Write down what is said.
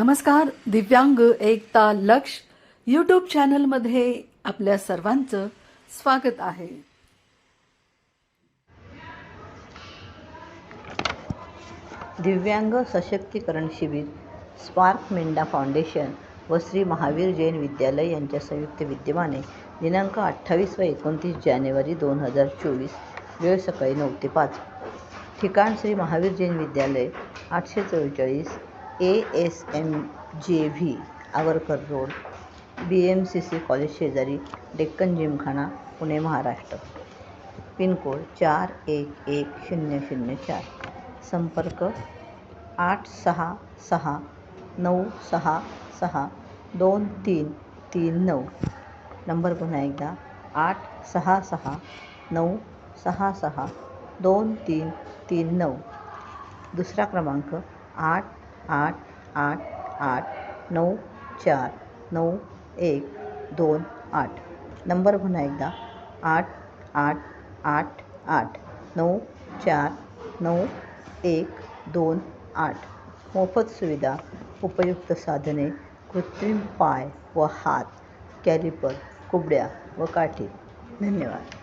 नमस्कार दिव्यांग एकता लक्ष यूट्यूब चॅनलमध्ये आपल्या सर्वांचं स्वागत आहे. दिव्यांग सशक्तीकरण शिबिर स्पार्क मेंढा फाउंडेशन व श्री महावीर जैन विद्यालय यांच्या संयुक्त विद्यमाने दिनांक अठ्ठावीस व एकोणतीस जानेवारी दोन हजार चोवीस वेळ सकाळी नऊ ते पाच. ठिकाण श्री महावीर जैन विद्यालय आठशे चव्वेचाळीस A S M J V Agarkar road B M C C college शेजारी डेक्कन जिमखाना, पुणे, महाराष्ट्र. पिनकोड चार एक एक शून्य शून्य चार. संपर्क आठ सहा सहा नऊ सहा सहा दोन तीन तीन नऊ. नंबर पुन्हा एकदा, आठ सहा सहा नऊ सहा सहा दोन तीन तीन नऊ. दुसरा क्रमांक आठ आठ आठ आठ नऊ चार नऊ एक दोन आठ. नंबर पुन्हा एकदा. आठ आठ आठ आठ. नऊ चार नऊ एक दोन आठ. मोफत सुविधा उपयुक्त साधने कृत्रिम पाय व हात कॅलिपर कुबड्या व काठी. धन्यवाद.